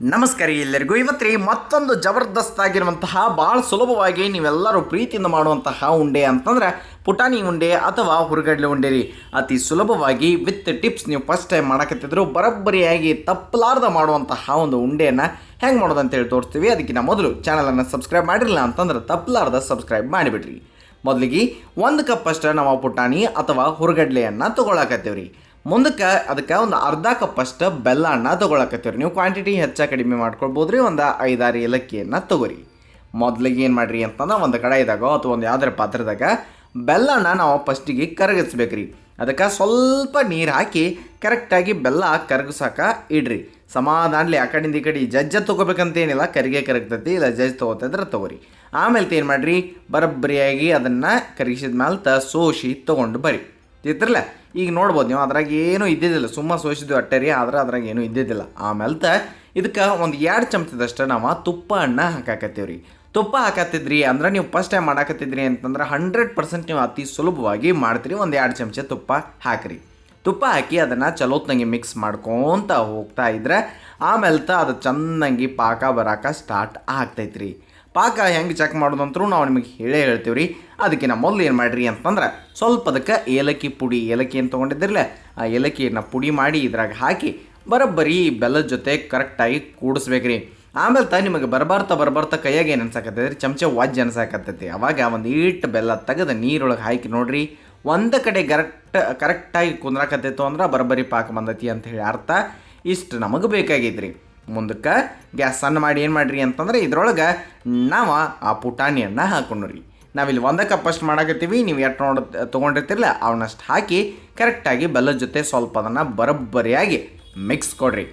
ನಮಸ್ಕಾರ ಎಲ್ಲರಿಗೂ. ಇವತ್ತು ಮತ್ತೊಂದು ಜಬರ್ದಸ್ತ್ ಆಗಿರುವಂತಹ ಭಾಳ ಸುಲಭವಾಗಿ ನೀವೆಲ್ಲರೂ ಪ್ರೀತಿಯಿಂದ ಮಾಡುವಂತಹ ಉಂಡೆ ಅಂತಂದ್ರೆ, ಪುಟಾಣಿ ಉಂಡೆ ಅಥವಾ ಹುರುಗಡ್ಲೆ ಉಂಡೆ ರೀ. ಅತಿ ಸುಲಭವಾಗಿ ವಿತ್ ಟಿಪ್ಸ್ ನೀವು ಫಸ್ಟ್ ಟೈಮ್ ಮಾಡಕತ್ತಿದ್ರು, ಬರೋಬ್ಬರಿಯಾಗಿ ತಪ್ಪಲಾರ್ದ ಮಾಡುವಂತಹ ಒಂದು ಉಂಡೆಯನ್ನು ಹೆಂಗೆ ಮಾಡೋದು ಅಂತೇಳಿ ತೋರಿಸ್ತೀವಿ ಅದಕ್ಕಿಂತ ಮೊದಲು ಚಾನಲನ್ನು ಸಬ್ಸ್ಕ್ರೈಬ್ ಮಾಡಿರಲಿಲ್ಲ ಅಂತಂದ್ರೆ, ತಪ್ಪಲಾರ್ದ ಸಬ್ಸ್ಕ್ರೈಬ್ ಮಾಡಿಬಿಡ್ರಿ. ಮೊದಲಿಗೆ ಒಂದು ಕಪ್ ಅಷ್ಟು ನಾವು ಪುಟಾಣಿ ಅಥವಾ ಹುರುಗಡ್ಲೆಯನ್ನು ತೊಗೊಳಕತ್ತೀವಿ ರೀ ಮುಂದಕ್ಕೆ ಅದಕ್ಕೆ ಒಂದು ಅರ್ಧ ಕಪ್ ಅಷ್ಟು ಬೆಲ್ಲನ ತೊಗೊಳಕತ್ತೀರಿ ನೀವು ಕ್ವಾಂಟಿಟಿ ಹೆಚ್ಚ ಕಡಿಮೆ ಮಾಡ್ಕೊಳ್ಬೋದು ರೀ ಒಂದು ಐದಾರು ಏಲಕ್ಕಿಯನ್ನು ತೊಗೊರಿ. ಮೊದಲಿಗೆ ಏನು ಮಾಡಿರಿ ಅಂತಂದ್ರೆ ಒಂದು ಕಡಾಯಿದಾಗ ಅಥವಾ ಒಂದು ಯಾವ್ದಾರ ಪಾತ್ರದಾಗ ಬೆಲ್ಲನ ನಾವು ಫಸ್ಟಿಗೆ ಕರಗಿಸ್ಬೇಕ್ರಿ. ಅದಕ್ಕೆ ಸ್ವಲ್ಪ ನೀರು ಹಾಕಿ ಕರೆಕ್ಟಾಗಿ ಬೆಲ್ಲ ಕರಗಿಸೋಕೆ ಇಡ್ರಿ. ಸಮಾಧಾನಲಿ ಆ ಕಡೆಯಿಂದ ಈ ಕಡೆ ಜಜ್ಜ ತೊಗೋಬೇಕಂತೇನಿಲ್ಲ, ಕರಿಗೆ ಕರಗ್ತೈತಿ, ಇಲ್ಲ ಜಜ್ ತೊಗೋತಿದ್ರೆ ತೊಗೊರಿ. ಆಮೇಲೆ ಏನು ಮಾಡಿರಿ? ಬರಬ್ಬರಿಯಾಗಿ ಅದನ್ನು ಕರಗಿಸಿದ ಮೇಲೆ ತ ಸೋಸಿ ತೊಗೊಂಡು ಬರ್ರಿ. ತಿತ್ರಲ್ಲ ಈಗ ನೋಡ್ಬೋದು ನೀವು, ಅದ್ರಾಗ ಏನೂ ಇದ್ದಿದ್ದಿಲ್ಲ. ಸುಮ್ಮ ಸೋಸಿದ್ವಿ ಅಟ್ಟೆ ರೀ ಆದ್ರೆ ಅದ್ರಾಗ ಏನೂ ಇದ್ದಿದ್ದಿಲ್ಲ. ಆಮೇಲೆ ತ ಇದಕ್ಕೆ ಒಂದು ಎರಡು ಚಮಚದಷ್ಟು ನಾವು ತುಪ್ಪ ಅಣ್ಣ ಹಾಕಾಕತ್ತೀವಿ ರೀ ತುಪ್ಪ ಹಾಕತ್ತಿದ್ರಿ ಅಂದ್ರೆ ನೀವು ಫಸ್ಟ್ ಟೈಮ್ ಮಾಡಾಕತ್ತಿದ್ರಿ ಅಂತಂದ್ರೆ ಹಂಡ್ರೆಡ್ ಪರ್ಸೆಂಟ್ ನೀವು ಅತಿ ಸುಲಭವಾಗಿ ಮಾಡ್ತೀರಿ. ಒಂದು ಎರಡು ಚಮಚ ತುಪ್ಪ ಹಾಕಿರಿ. ತುಪ್ಪ ಹಾಕಿ ಅದನ್ನು ಚಲೋತ್ನಂಗೆ ಮಿಕ್ಸ್ ಮಾಡ್ಕೊತ ಹೋಗ್ತಾ ಇದ್ರೆ ಆಮೇಲೆ ತ ಅದು ಚೆನ್ನಾಗಿ ಪಾಕ ಬರಾಕ ಸ್ಟಾರ್ಟ್ ಆಗ್ತೈತ್ರಿ. ಪಾಕ ಹೆಂಗೆ ಚೆಕ್ ಮಾಡೋದಂತರೂ ನಾವು ನಿಮಗೆ ಹೇಳೇ ಹೇಳ್ತೀವಿ ರೀ ಅದಕ್ಕೆ ನಾವು ಮೊದಲು ಏನು ಮಾಡಿರಿ ಅಂತಂದ್ರೆ ಸ್ವಲ್ಪ ಅದಕ್ಕೆ ಏಲಕ್ಕಿ ಪುಡಿ, ಏಲಕ್ಕಿ ಏನು ತೊಗೊಂಡಿದ್ದಿರಲ್ಲ ಆ ಏಲಕ್ಕಿಯನ್ನು ಪುಡಿ ಮಾಡಿ ಇದ್ರಾಗ ಹಾಕಿ ಬರೋಬ್ಬರಿ, ಬೆಲ್ಲದ ಜೊತೆ ಕರೆಕ್ಟಾಗಿ ಕೂಡಿಸ್ಬೇಕು ರೀ ಆಮೇಲೆ ತ ನಿಮಗೆ ಬರಬಾರ್ತಾ ಬರಬಾರ್ತಾ ಕೈಯಾಗ ಏನು ಅನ್ಸಾಕತ್ತೈತಿ ಚಮಚ ವಾಜ್ ಅನ್ಸಾಕತ್ತೈತಿ ಅವಾಗ ಒಂದು ಈಟ್ ಬೆಲ್ಲ ತೆಗೆದು ನೀರೊಳಗೆ ಹಾಕಿ ನೋಡ್ರಿ. ಒಂದು ಕಡೆ ಕರೆಕ್ಟ್, ಕರೆಕ್ಟಾಗಿ ಕುಂದ್ರಾಕತ್ತೈತು ಅಂದ್ರೆ ಬರಬರಿ ಪಾಕ ಬಂದೈತಿ ಅಂತ ಹೇಳಿ ಅರ್ಥ. ಇಷ್ಟು ನಮಗೆ ಬೇಕಾಗೈತ್ರಿ. ಮುಂದಕ್ಕೆ ಗ್ಯಾಸ್ ಸಣ್ಣ ಮಾಡಿ ಏನು ಮಾಡಿರಿ ಅಂತಂದ್ರೆ ಇದ್ರೊಳಗೆ ನಾವು ಆ ಪುಟಾಣಿಯನ್ನು ಹಾಕೊಂಡು ರೀ ನಾವಿಲ್ಲಿ ಒಂದು ಕಪ್ ಅಷ್ಟು ಮಾಡಾಕತ್ತೀವಿ, ನೀವು ಎಷ್ಟು ನೋಡ, ತೊಗೊಂಡಿರ್ತಿರಲ್ಲ ಅವನ್ನಷ್ಟು ಹಾಕಿ ಕರೆಕ್ಟಾಗಿ ಬೆಲ್ಲದ ಜೊತೆ ಸ್ವಲ್ಪ ಅದನ್ನು ಬರೋಬ್ಬರಿಯಾಗಿ ಮಿಕ್ಸ್ ಕೊಡ್ರಿ.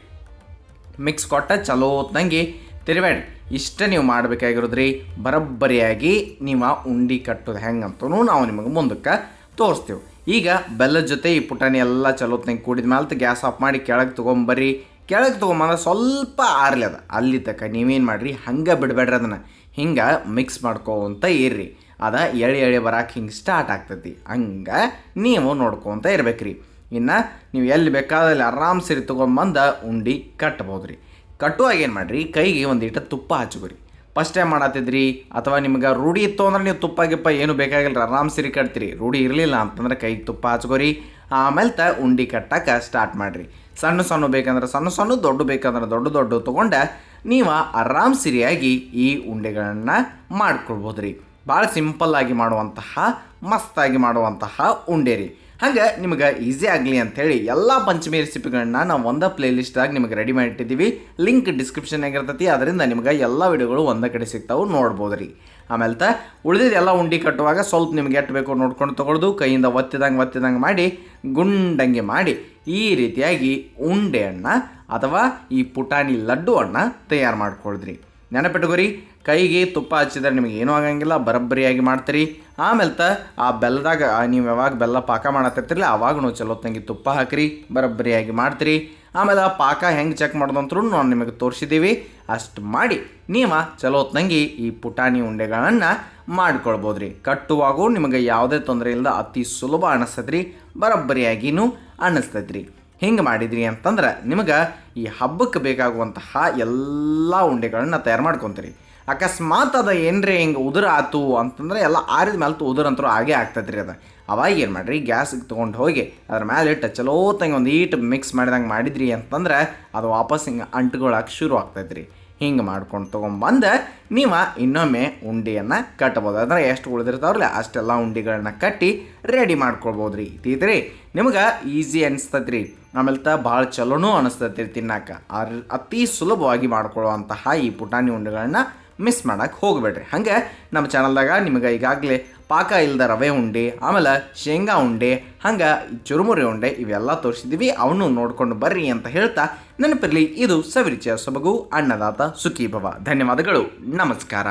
ಮಿಕ್ಸ್ ಕೊಟ್ಟ ಚಲೋ ಹೊತ್ತಂಗೆ ತಿರುಬೇಡ್ರಿ ಇಷ್ಟ ನೀವು ಮಾಡಬೇಕಾಗಿರೋದ್ರಿ, ಬರೋಬ್ಬರಿಯಾಗಿ ನೀವು ಉಂಡಿ ಕಟ್ಟೋದು ಹೆಂಗಂತೂ ನಾವು ನಿಮಗೆ ಮುಂದಕ್ಕೆ ತೋರಿಸ್ತೀವಿ. ಈಗ ಬೆಲ್ಲದ ಜೊತೆ ಈ ಪುಟಾಣಿ ಎಲ್ಲ ಚಲೋತ್ನಂಗೆ ಕೂಡಿದ ಮೇಲೆ ಗ್ಯಾಸ್ ಆಫ್ ಮಾಡಿ ಕೆಳಗೆ ತೊಗೊಂಬರ್ರಿ. ಕೆಳಗೆ ತೊಗೊಂಬಂದ್ರೆ ಸ್ವಲ್ಪ ಆರ್ಲಿ ಅದ. ಅಲ್ಲಿ ತಕ್ಕ ನೀವೇನು ಮಾಡಿರಿ, ಹಂಗೆ ಬಿಡಬೇಡ್ರಿ ಅದನ್ನು. ಹಿಂಗೆ ಮಿಕ್ಸ್ ಮಾಡ್ಕೊತ ಇರ್ರಿ. ಅದ ಎಳೆ ಎಳೆ ಬರಾಕೆ ಹಿಂಗೆ ಸ್ಟಾರ್ಟ್ ಆಗ್ತೈತಿ. ಹಂಗೆ ನೀವು ನೋಡ್ಕೊತ ಇರ್ಬೇಕ್ರಿ. ಇನ್ನು ನೀವು ಎಲ್ಲಿ ಬೇಕಾದಲ್ಲಿ ಆರಾಮ್ ಸರಿ ತೊಗೊಂಬಂದು ಉಂಡಿ ಕಟ್ಬೋದು ರೀ ಕಟ್ಟುವಾಗ ಏನು ಮಾಡಿರಿ, ಕೈಗೆ ಒಂದಿಟ್ಟು ತುಪ್ಪ ಹಚ್ಕೋರಿ. ಫಸ್ಟ್ ಟೈಮ್ ಮಾಡತ್ತಿದ್ರಿ ಅಥವಾ ನಿಮ್ಗೆ ರೂಢಿ ಇತ್ತು ಅಂದ್ರೆ ನೀವು ತುಪ್ಪ ಗಿಪ್ಪ ಏನು ಬೇಕಾಗಿಲ್ಲ ಆರಾಮ್ ಸಿರಿ ಕಟ್ತೀರಿ. ರೂಢಿ ಇರಲಿಲ್ಲ ಅಂತಂದ್ರೆ ಕೈಗೆ ತುಪ್ಪ ಹಚ್ಕೋರಿ. ಆಮೇಲೆ ತ ಉಂಡಿ ಕಟ್ಟಕ್ಕೆ ಸ್ಟಾರ್ಟ್ ಮಾಡಿರಿ. ಸಣ್ಣ ಸಣ್ಣ ಬೇಕಂದ್ರೆ ಸಣ್ಣ ಸಣ್ಣ, ದೊಡ್ಡ ಬೇಕಂದ್ರೆ ದೊಡ್ಡ ದೊಡ್ಡ ತೊಗೊಂಡೆ. ನೀವು ಆರಾಮ್ ಸಿರಿಯಾಗಿ ಈ ಉಂಡೆಗಳನ್ನು ಮಾಡ್ಕೊಳ್ಬೋದು ರೀ ಭಾಳ ಸಿಂಪಲ್ಲಾಗಿ ಮಾಡುವಂತಹ, ಮಸ್ತಾಗಿ ಮಾಡುವಂತಹ ಉಂಡೆ ರೀ. ಹಾಗೆ ನಿಮಗೆ ಈಸಿ ಆಗಲಿ ಅಂಥೇಳಿ ಎಲ್ಲ ಪಂಚಮಿ ರೆಸಿಪಿಗಳನ್ನ ನಾವು ಒಂದೇ ಪ್ಲೇಲಿಸ್ಟ್ದಾಗ ನಿಮಗೆ ರೆಡಿ ಮಾಡಿಟ್ಟಿದ್ದೀವಿ ಲಿಂಕ್ ಡಿಸ್ಕ್ರಿಪ್ಷನ್ನಾಗ ಇರ್ತೈತಿ ಅದರಿಂದ ನಿಮ್ಗೆ ಎಲ್ಲ ವಿಡಿಯೋಗಳು ಒಂದೇ ಕಡೆ ಸಿಗ್ತಾವೆ ನೋಡ್ಬೋದು ರೀ ಆಮೇಲೆ ತ ಉಳಿದಿದ್ದೆಲ್ಲ ಉಂಡಿ ಕಟ್ಟುವಾಗ ಸ್ವಲ್ಪ ನಿಮ್ಗೆ ಎಷ್ಟು ಬೇಕೋ ನೋಡ್ಕೊಂಡು ತೊಗೊಳ್ದು, ಕೈಯಿಂದ ಒತ್ತಿದಂಗೆ ಒತ್ತಿದಂಗೆ ಮಾಡಿ, ಗುಂಡಂಗೆ ಮಾಡಿ ಈ ರೀತಿಯಾಗಿ ಉಂಡೆ ಅಣ್ಣ ಅಥವಾ ಈ ಪುಟಾಣಿ ಲಡ್ಡು ಅಣ್ಣ ತಯಾರು ಮಾಡ್ಕೊಳ್ದ್ರಿ. ನೆನಪಿಟ್ಕೋರಿ ಕೈಗೆ ತುಪ್ಪ ಹಚ್ಚಿದ್ರೆ ನಿಮಗೆ ಏನೂ ಆಗಂಗಿಲ್ಲ, ಬರಬ್ಬರಿಯಾಗಿ ಮಾಡ್ತೀರಿ. ಆಮೇಲೆ ತ ಆ ಬೆಲ್ಲದಾಗ ನೀವು ಯಾವಾಗ ಬೆಲ್ಲ ಪಾಕ ಮಾಡತ್ತಿರ್ತಿರಲ್ಲ ಚಲೋ ತಂಗಿ ತುಪ್ಪ ಹಾಕಿರಿ, ಬರಬ್ಬರಿಯಾಗಿ ಮಾಡ್ತೀರಿ. ಆಮೇಲೆ ಆ ಪಾಕ ಹೆಂಗೆ ಚೆಕ್ ಮಾಡೋದಂತರೂ ನಾವು ನಿಮಗೆ ತೋರಿಸಿದ್ದೀವಿ ಅಷ್ಟು ಮಾಡಿ ನೀವು ಚಲೋತ್ನಂಗೆ ಈ ಪುಟಾಣಿ ಉಂಡೆಗಳನ್ನು ಮಾಡ್ಕೊಳ್ಬೋದು ರೀ ಕಟ್ಟುವಾಗೂ ನಿಮಗೆ ಯಾವುದೇ ತೊಂದರೆ ಇಲ್ಲದ ಅತಿ ಸುಲಭ ಅನಿಸ್ತದ್ರಿ, ಬರಬ್ಬರಿಯಾಗಿನೂ ಅನ್ನಿಸ್ತೈತ್ರಿ ಹಿಂಗೆ ಮಾಡಿದ್ರಿ ಅಂತಂದ್ರೆ ನಿಮಗೆ ಈ ಹಬ್ಬಕ್ಕೆ ಬೇಕಾಗುವಂತಹ ಎಲ್ಲ ಉಂಡೆಗಳನ್ನು ತಯಾರು ಮಾಡ್ಕೊತೀರಿ. ಅಕಸ್ಮಾತ್ ಅದು ಏನ್ರಿ ಹಿಂಗೆ ಉದುರು ಆತು ಅಂತಂದ್ರೆ ಎಲ್ಲ ಆರಿದ ಮೇಲೆ ಉದುರು ಅಂತರೂ ಆಗೇ ಆಗ್ತೈತೆ ರೀ ಅದು. ಅವಾಗ ಏನು ಮಾಡಿರಿ ಗ್ಯಾಸಿಗೆ ತೊಗೊಂಡು ಹೋಗಿ ಅದ್ರ ಮೇಲೆ ಇಟ್ಟು ಚಲೋ ತಂಗೆ ಒಂದು ಈಟ್ ಮಿಕ್ಸ್ ಮಾಡಿದಂಗೆ ಮಾಡಿದ್ರಿ ಅಂತಂದ್ರೆ ಅದು ವಾಪಸ್ ಹಿಂಗೆ ಅಂಟ್ಕೊಳಕ್ಕೆ ಶುರು ಆಗ್ತೈತ್ರಿ. ಹಿಂಗೆ ಮಾಡ್ಕೊಂಡು ತೊಗೊಂಬಂದು, ನೀವು ಇನ್ನೊಮ್ಮೆ ಉಂಡೆಯನ್ನು ಕಟ್ಬೋದು. ಅಂದ್ರೆ ಎಷ್ಟು ಉಳಿದಿರ್ತಾವ್ರಲ್ಲ, ಅಷ್ಟೆಲ್ಲ ಉಂಡೆಗಳನ್ನ ಕಟ್ಟಿ ರೆಡಿ ಮಾಡ್ಕೊಳ್ಬೋದು ರೀ ತೀತ್ರಿ ನಿಮ್ಗೆ ಈಸಿ ಅನಿಸ್ತೈತೆ ರೀ ಆಮೇಲೆ ತ ಭಾಳ ಚಲೋನೂ ಅನಿಸ್ತೈತಿ ತಿನ್ನಕ್ಕೆ ಅರ್ ಅತಿ ಸುಲಭವಾಗಿ ಮಾಡ್ಕೊಳ್ಳುವಂತಹ ಈ ಪುಟಾಣಿ ಉಂಡೆಗಳನ್ನ ಮಿಸ್ ಮಾಡಕ್ಕೆ ಹೋಗಬೇಡ್ರಿ. ಹಾಗೆ ನಮ್ಮ ಚಾನಲ್ದಾಗ ನಿಮಗೆ ಈಗಾಗಲೇ ಪಾಕ ಇಲ್ಲದ ರವೆ ಉಂಡೆ, ಆಮೇಲೆ ಶೇಂಗಾ ಉಂಡೆ, ಹಂಗೆ ಚುರುಮುರಿ ಉಂಡೆ, ಇವೆಲ್ಲ ತೋರಿಸಿದ್ದೀವಿ. ಅವನು ನೋಡ್ಕೊಂಡು ಬರ್ರಿ ಅಂತ ಹೇಳ್ತಾ ನೆನಪಿರಲಿ, ಇದು ಸವಿರುಚಿಯ ಸೊಬಗು, ಅನ್ನದಾತ ಸುಖೀಭವ. ಧನ್ಯವಾದಗಳು. ನಮಸ್ಕಾರ.